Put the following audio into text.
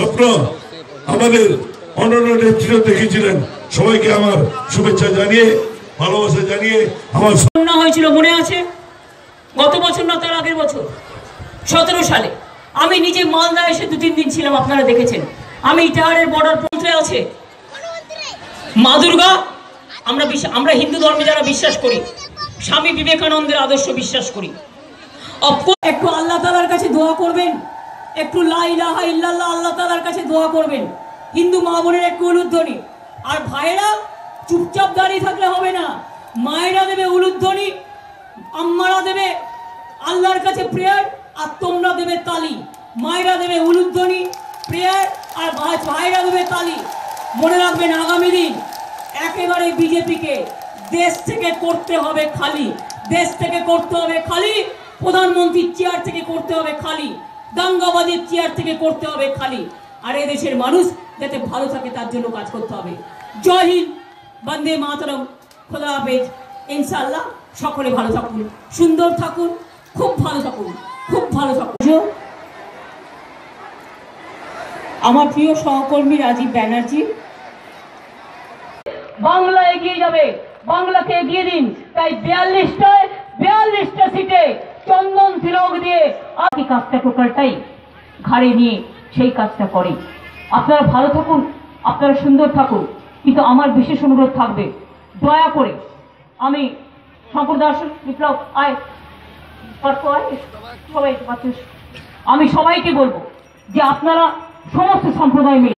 স্বপ্ন আমাদের অন্যান্য নেতৃত্ব দেখেছিলেন সবাইকে আমার শুভেচ্ছা জানিয়ে, ভালোবাসা জানিয়ে আমার বন্যা হয়েছিল, মনে আছে? গত বছর না তার আগের বছর? সতেরো সালে। আমি নিজে মালদা এসে দু তিন দিন ছিলাম, আপনারা দেখেছেন। আমি ইটাহারের বর্ডার পৌঁছে আছে। মা দুর্গা আমরা আমরা হিন্দু ধর্মে যারা বিশ্বাস করি, স্বামী বিবেকানন্দের আদর্শ বিশ্বাস করি। একটু আল্লাহ তালার কাছে দোয়া করবেন। একটু লা ইলাহা ইল্লাল্লাহ, আল্লাহ তালার কাছে দোয়া করবেন। হিন্দু মা বোনের একটু উলুধ্বনি। আর ভাইয়েরা, চুপচাপ দাঁড়িয়ে থাকলে হবে না। মায়েরা দেবে উলুধ্বনি, আম্মারা দেবে আল্লাহর কাছে প্রেয়ার, আর তোমরা দেবে তালি। মায়েরা দেবে উলুধ্বনি, প্রেয়ার, আর ভাই- ভাইরা দেবে তালি। মনে রাখবেন আগামী দিন একেবারে বিজেপিকে দেশ থেকে করতে হবে খালি। দেশ থেকে করতে হবে খালি, প্রধানমন্ত্রীর চেয়ার থেকে করতে হবে খালি। দাঙ্গাবাজের চেয়ার থেকে করতে হবে খালি। আর এদেশের মানুষ যাতে ভালো থাকে তার জন্য কাজ করতে হবে। জয় হিন্দ বন্দে মাতরম। খোদা হাফেজ। ইনশাআল্লাহ সকলে ভালো থাকুন সুন্দর থাকুন খুব ভালো থাকুন খুব ভালো থাকুন। আমার প্রিয় সহকর্মী রাজীব ব্যানার্জি। বাংলা এগিয়ে যাবে বাংলাকে এগিয়ে দিন। তাই বিয়াল্লিশটায় বিয়াল্লিশটা সিটে তিলক দিয়ে আগে কাজটা টোটালটাই ঘাড়ে নিয়ে সেই কাজটা করে। আপনারা ভালো থাকুন, আপনারা সুন্দর থাকুন, কিন্তু আমার বিশেষ অনুরোধ থাকবে, দয়া করে আমি শঙ্কর সম্প্রদায় বিপ্লব, আয়। সবাই আমি সবাইকে বলব যে আপনারা সমস্ত সম্প্রদায় মিলে